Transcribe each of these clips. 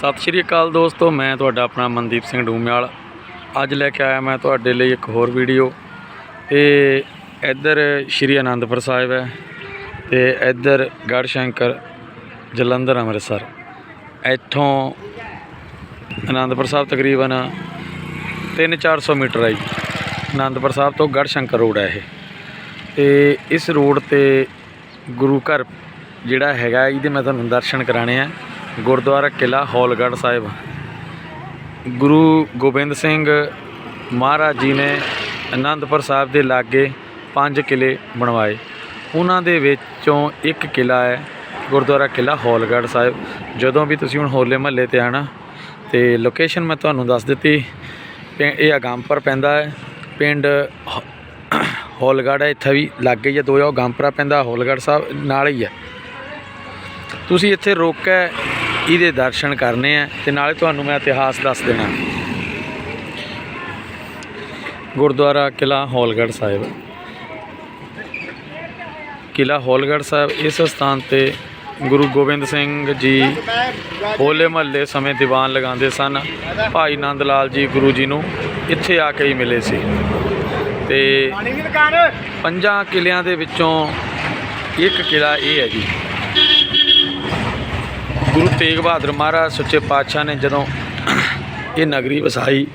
ਸਤਿ ਸ਼੍ਰੀ ਅਕਾਲ ਦੋਸਤੋ, ਮੈਂ ਤੁਹਾਡਾ ਆਪਣਾ ਮਨਦੀਪ ਸਿੰਘ ਡੂਮਿਆਲ। ਅੱਜ ਲੈ ਕੇ ਆਇਆ ਮੈਂ ਤੁਹਾਡੇ ਲਈ ਇੱਕ ਹੋਰ ਵੀਡੀਓ। ਤੇ ਇੱਧਰ ਸ਼੍ਰੀ ਅਨੰਦਪੁਰ ਸਾਹਿਬ ਹੈ ਤੇ ਇੱਧਰ ਗੜ੍ਹ ਸ਼ੰਕਰ ਜਲੰਧਰ ਅੰਮ੍ਰਿਤਸਰ। ਇੱਥੋਂ ਅਨੰਦਪੁਰ ਸਾਹਿਬ ਤਕਰੀਬਨ 3-400 ਮੀਟਰ ਹੈ ਜੀ। ਅਨੰਦਪੁਰ ਸਾਹਿਬ ਤੋਂ ਗੜ੍ਹ ਸ਼ੰਕਰ ਰੋਡ ਹੈ ਇਹ। ਤੇ ਇਸ ਰੋਡ ਤੇ ਗੁਰੂ ਘਰ ਜਿਹੜਾ ਹੈਗਾ, ਇਹਦੇ ਮੈਂ ਤੁਹਾਨੂੰ ਦਰਸ਼ਨ ਕਰਾਣੇ ਆ। ਗੁਰਦੁਆਰਾ ਕਿਲਾ ਹੌਲਗੜ੍ਹ ਸਾਹਿਬ। ਗੁਰੂ ਗੋਬਿੰਦ ਸਿੰਘ ਮਹਾਰਾਜ ਜੀ ਨੇ ਅਨੰਦਪੁਰ ਸਾਹਿਬ ਦੇ ਲਾਗੇ ਪੰਜ ਕਿਲੇ ਬਣਵਾਏ। ਉਹਨਾਂ ਦੇ ਵਿੱਚੋਂ ਇੱਕ ਕਿਲਾ ਹੈ ਗੁਰਦੁਆਰਾ ਕਿਲਾ ਹੌਲਗੜ੍ਹ ਸਾਹਿਬ। ਜਦੋਂ ਵੀ ਤੁਸੀਂ ਹੁਣ ਹੋਲੇ ਮਹੱਲੇ ਤੇ ਆਣਾ ਤੇ ਲੋਕੇਸ਼ਨ ਮੈਂ ਤੁਹਾਨੂੰ ਦੱਸ ਦਿੱਤੀ, ਪਿੰ- ਇਹ ਅਗੰਪਰ ਪੈਂਦਾ ਹੈ। ਪਿੰਡ ਹ- ਹੌਲਗੜ੍ਹ ਹੈ, ਇੱਥੇ ਵੀ ਲਾਗੇ ਹੀ ਹੈ ਦੋ ਜੋ ਗੰਪਰਾ ਪੈਂਦਾ, ਹੌਲਗੜ੍ਹ ਸਾਹਿਬ ਨਾਲ ਹੀ ਹੈ। ਤੁਸੀਂ ਇੱਥੇ ਰੁਕ ਕੇ ਇਹਦੇ ਦਰਸ਼ਨ ਕਰਨੇ ਆ ਤੇ ਨਾਲੇ ਤੁਹਾਨੂੰ ਮੈਂ ਇਤਿਹਾਸ ਦੱਸ ਦੇਣਾ। ਗੁਰਦੁਆਰਾ ਕਿਲਾ ਹੌਲਗੜ੍ਹ ਸਾਹਿਬ। ਕਿਲਾ ਹੌਲਗੜ੍ਹ ਸਾਹਿਬ ਇਸ ਸਥਾਨ ਤੇ ਗੁਰੂ ਗੋਬਿੰਦ ਸਿੰਘ ਜੀ ਹੋਲੇ ਮਹੱਲੇ ਸਮੇਂ ਦੀਵਾਨ ਲਗਾਉਂਦੇ ਸਨ। ਭਾਈ ਨੰਦ ਲਾਲ ਜੀ ਗੁਰੂ ਜੀ ਨੂੰ ਇੱਥੇ ਆ ਕੇ ਹੀ ਮਿਲੇ ਸੀ। ਤੇ ਪੰਜਾਂ ਕਿਲਿਆਂ ਦੇ ਵਿੱਚੋਂ ਇੱਕ ਕਿਲਾ ਇਹ ਹੈ ਜੀ। ਗੁਰੂ ਤੇਗ ਬਹਾਦਰ ਮਹਾਰਾਜ ਸੱਚੇ ਪਾਤਸ਼ਾਹ ਨੇ ਜਦੋਂ ਇਹ ਨਗਰੀ ਵਸਾਈ,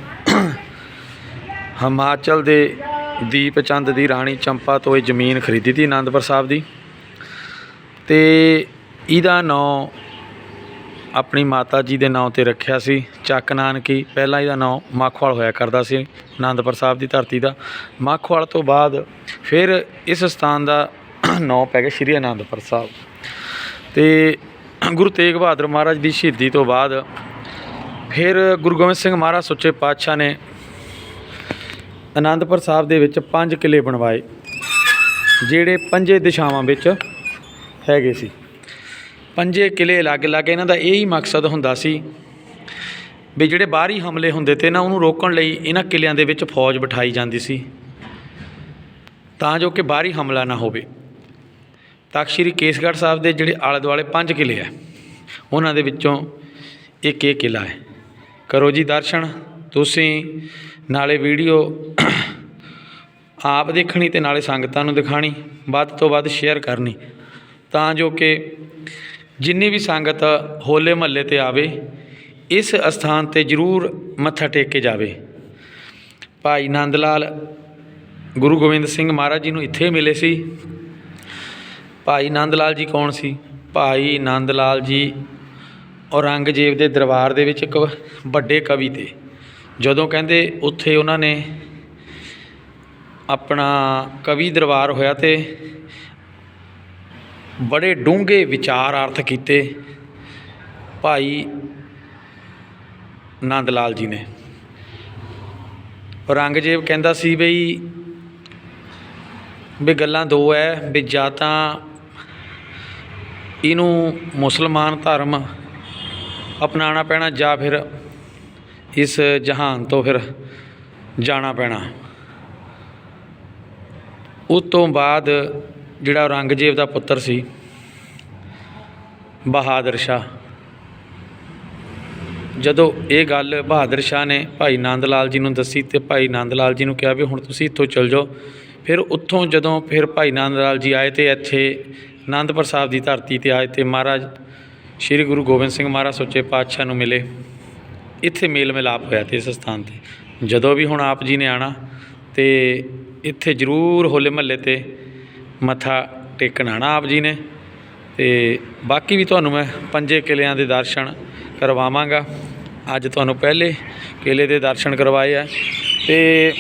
ਹਿਮਾਚਲ ਦੇ ਦੀਪ ਚੰਦ ਦੀ ਰਾਣੀ ਚੰਪਾ ਤੋਂ ਇਹ ਜ਼ਮੀਨ ਖਰੀਦੀ ਤੀ ਆਨੰਦਪੁਰ ਸਾਹਿਬ ਦੀ। ਤੇ ਇਹਦਾ ਨਾਂ ਆਪਣੀ ਮਾਤਾ ਜੀ ਦੇ ਨਾਂ ਤੇ ਰੱਖਿਆ ਸੀ, ਚੱਕ ਨਾਨਕੀ। ਪਹਿਲਾਂ ਇਹਦਾ ਨਾਂ ਮੱਖਵਾਲ ਹੋਇਆ ਕਰਦਾ ਸੀ, ਆਨੰਦਪੁਰ ਸਾਹਿਬ ਦੀ ਧਰਤੀ ਦਾ। ਮੱਖਵਾਲ ਤੋਂ ਬਾਅਦ ਫਿਰ ਇਸ ਸਥਾਨ ਦਾ ਨਾਂ ਪੈ ਗਿਆ ਸ਼੍ਰੀ ਆਨੰਦਪੁਰ ਸਾਹਿਬ। ਤੇ ਗੁਰੂ ਤੇਗ ਬਹਾਦਰ ਮਹਾਰਾਜ ਦੀ ਸ਼ਹੀਦੀ ਤੋਂ ਬਾਅਦ ਫਿਰ ਗੁਰੂ ਗੋਬਿੰਦ ਸਿੰਘ ਮਹਾਰਾਜ ਸੱਚੇ ਪਾਤਸ਼ਾਹ ਨੇ ਆਨੰਦਪੁਰ ਸਾਹਿਬ ਦੇ ਵਿੱਚ ਪੰਜ ਕਿਲੇ ਬਣਵਾਏ, ਜਿਹੜੇ ਪੰਜੇ ਦਿਸ਼ਾਵਾਂ ਵਿੱਚ ਹੈਗੇ ਸੀ। ਪੰਜੇ ਕਿਲੇ ਅਲੱਗ-ਅਲੱਗ, ਇਹਨਾਂ ਦਾ ਇਹ ਹੀ ਮਕਸਦ ਹੁੰਦਾ ਸੀ ਵੀ ਜਿਹੜੇ ਬਾਹਰੀ ਹਮਲੇ ਹੁੰਦੇ ਤੇ ਨਾ ਉਹਨੂੰ ਰੋਕਣ ਲਈ ਇਹਨਾਂ ਕਿਲਿਆਂ ਦੇ ਵਿੱਚ ਫੌਜ ਬਿਠਾਈ ਜਾਂਦੀ ਸੀ, ਤਾਂ ਜੋ ਕਿ ਬਾਹਰੀ ਹਮਲਾ ਨਾ ਹੋਵੇ। ਤਖ਼ਤ ਸ੍ਰੀ ਕੇਸਗੜ੍ਹ ਸਾਹਿਬ ਦੇ ਜਿਹੜੇ ਆਲੇ ਦੁਆਲੇ ਪੰਜ ਕਿਲ੍ਹੇ ਆ, ਉਹਨਾਂ ਦੇ ਵਿੱਚੋਂ ਇੱਕ ਇਹ ਕਿਲ੍ਹਾ ਹੈ। ਕਰੋ ਜੀ ਦਰਸ਼ਨ, ਤੁਸੀਂ ਨਾਲੇ ਵੀਡੀਓ ਆਪ ਦੇਖਣੀ ਤੇ ਨਾਲੇ ਸੰਗਤਾਂ ਨੂੰ ਦਿਖਾਣੀ ਵੱਧ ਤੋਂ ਵੱਧ ਸ਼ੇਅਰ ਕਰਨੀ। ਤਾਂ ਜੋ ਕਿ ਜਿੰਨੀ ਵੀ ਸੰਗਤ ਹੋਲੇ ਮਹੱਲੇ ਤੇ ਆਵੇ, ਇਸ ਅਸਥਾਨ ਤੇ ਜ਼ਰੂਰ ਮੱਥਾ ਟੇਕ ਕੇ ਜਾਵੇ। ਭਾਈ ਨੰਦ ਲਾਲ, ਗੁਰੂ ਗੋਬਿੰਦ ਸਿੰਘ ਮਹਾਰਾਜ ਜੀ ਨੂੰ ਇੱਥੇ ਮਿਲੇ ਸੀ। ਭਾਈ ਨੰਦ ਲਾਲ ਜੀ ਕੌਣ ਸੀ? ਭਾਈ ਨੰਦ ਲਾਲ ਜੀ ਔਰੰਗਜ਼ੇਬ ਦੇ ਦਰਬਾਰ ਦੇ ਵਿੱਚ ਇੱਕ ਵੱਡੇ ਕਵੀ ਤੇ। ਜਦੋਂ ਕਹਿੰਦੇ ਉੱਥੇ ਉਹਨਾਂ ਨੇ ਆਪਣਾ ਕਵੀ ਦਰਬਾਰ ਹੋਇਆ ਤੇ ਬੜੇ ਡੂੰਘੇ ਵਿਚਾਰ ਅਰਥ ਕੀਤੇ ਭਾਈ ਨੰਦ ਲਾਲ ਜੀ ਨੇ। ਔਰੰਗਜ਼ੇਬ ਕਹਿੰਦਾ ਸੀ ਬਈ ਵੀ ਗੱਲਾਂ ਦੋ ਐ ਵੀ ਜਾਂ ਤਾਂ ਇਹਨੂੰ ਮੁਸਲਮਾਨ ਧਰਮ ਅਪਣਾਉਣਾ ਪੈਣਾ ਜਾਂ ਫਿਰ ਇਸ ਜਹਾਨ ਤੋਂ ਫਿਰ ਜਾਣਾ ਪੈਣਾ। ਉਸ ਤੋਂ ਬਾਅਦ ਜਿਹੜਾ ਔਰੰਗਜ਼ੇਬ ਦਾ ਪੁੱਤਰ ਸੀ, ਬਹਾਦਰ ਸ਼ਾਹ। ਜਦੋਂ ਇਹ ਗੱਲ ਬਹਾਦਰ ਸ਼ਾਹ ਨੇ ਭਾਈ ਨੰਦ ਲਾਲ ਜੀ ਨੂੰ ਦੱਸੀ ਤੇ ਭਾਈ ਨੰਦ ਲਾਲ ਜੀ ਨੂੰ ਕਿਹਾ ਵੀ ਹੁਣ ਤੁਸੀਂ ਇੱਥੋਂ ਚਲ ਜਾਓ। ਫਿਰ ਉੱਥੋਂ ਜਦੋਂ ਫਿਰ ਭਾਈ ਨੰਦ ਲਾਲ ਜੀ ਆਏ ਤੇ ਇੱਥੇ ਅਨੰਦਪੁਰ ਸਾਹਿਬ ਦੀ ਧਰਤੀ ਤੇ ਆਏ ਤੇ ਮਹਾਰਾਜ ਸ੍ਰੀ ਗੁਰੂ ਗੋਬਿੰਦ ਸਿੰਘ ਮਹਾਰਾਜ ਸੱਚੇ ਪਾਤਸ਼ਾਹ ਨੂੰ ਮਿਲੇ। ਇੱਥੇ ਮੇਲ ਮਿਲਾਪ ਹੋਇਆ ਤੇ ਇਸ ਸਥਾਨ ਤੇ। ਜਦੋਂ ਵੀ ਹੁਣ ਆਪ ਜੀ ਨੇ ਆਣਾ ਤੇ ਇੱਥੇ ਜ਼ਰੂਰ ਹੋਲੇ ਮਹੱਲੇ ਤੇ ਮੱਥਾ ਟੇਕਣ ਆਣਾ ਆਪ ਜੀ ਨੇ। ਤੇ ਬਾਕੀ ਵੀ ਤੁਹਾਨੂੰ ਮੈਂ ਪੰਜੇ ਕਿਲਿਆਂ ਦੇ ਦਰਸ਼ਨ ਕਰਵਾਵਾਂਗਾ। ਅੱਜ ਤੁਹਾਨੂੰ ਪਹਿਲੇ ਕਿਲੇ ਦੇ ਦਰਸ਼ਨ ਕਰਵਾਏ ਆ ਤੇ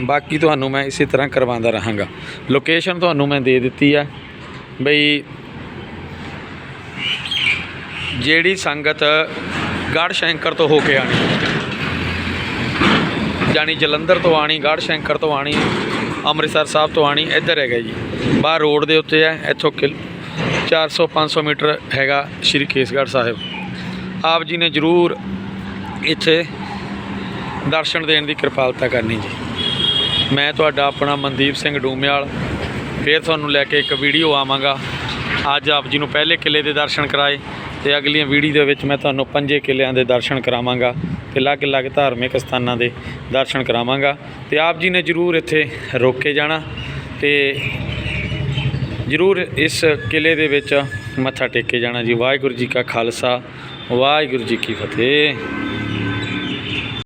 ਬਾਕੀ ਤੁਹਾਨੂੰ ਮੈਂ ਇਸੇ ਤਰ੍ਹਾਂ ਕਰਵਾਉਂਦਾ ਰਹਾਂਗਾ। ਲੋਕੇਸ਼ਨ ਤੁਹਾਨੂੰ ਮੈਂ ਦੇ ਦਿੱਤੀ ਆ। ਬਈ ਜਿਹੜੀ ਸੰਗਤ ਗੜ੍ਹ ਸ਼ੰਕਰ ਤੋਂ ਹੋ ਕੇ ਆਣੀ ਜਾਣੀ ਜਲੰਧਰ ਤੋਂ ਆਣੀ ਗੜ੍ਹ ਸ਼ੰਕਰ ਤੋਂ ਆਣੀ ਅੰਮ੍ਰਿਤਸਰ ਸਾਹਿਬ ਤੋਂ ਆਣੀ ਇੱਧਰ ਹੈਗਾ ਜੀ। ਬਾਹਰ ਰੋਡ ਦੇ ਉੱਤੇ ਹੈ, ਇੱਥੋਂ ਕਿਲ 400 500 ਮੀਟਰ ਹੈਗਾ ਸ਼੍ਰੀ ਕੇਸਗੜ੍ਹ ਸਾਹਿਬ। ਆਪ ਜੀ ਨੇ ਜ਼ਰੂਰ ਇੱਥੇ ਦਰਸ਼ਨ ਦੇਣ ਦੀ ਕਿਰਪਾਲਤਾ ਕਰਨੀ ਜੀ। ਮੈਂ ਤੁਹਾਡਾ ਆਪਣਾ ਮਨਦੀਪ ਸਿੰਘ ਡੂਮਿਆਲ ਫਿਰ ਤੁਹਾਨੂੰ ਲੈ ਕੇ ਇੱਕ ਵੀਡੀਓ ਆਵਾਂਗਾ। ਅੱਜ ਆਪ ਜੀ ਨੂੰ ਪਹਿਲੇ ਕਿਲੇ ਦੇ ਦਰਸ਼ਨ ਕਰਾਏ ਤੇ ਅਗਲੀਆਂ ਵੀਡੀਓ ਦੇ ਵਿੱਚ ਮੈਂ ਤੁਹਾਨੂੰ ਪੰਜੇ ਕਿਲਿਆਂ ਦੇ ਦਰਸ਼ਨ ਕਰਾਵਾਂਗਾ ਤੇ ਅਲੱਗ-ਅਲੱਗ ਧਾਰਮਿਕ ਸਥਾਨਾਂ ਦੇ ਦਰਸ਼ਨ ਕਰਾਵਾਂਗਾ ਤੇ ਆਪ ਜੀ ਨੇ ਜਰੂਰ ਇੱਥੇ ਰੁਕ ਕੇ ਜਾਣਾ ਤੇ ਜਰੂਰ ਇਸ ਕਿਲੇ ਦੇ ਵਿੱਚ ਮੱਥਾ ਟੇਕ ਕੇ ਜਾਣਾ ਜੀ। ਵਾਹਿਗੁਰੂ ਜੀ ਕਾ ਖਾਲਸਾ, ਵਾਹਿਗੁਰੂ ਜੀ ਕੀ ਫਤਿਹ।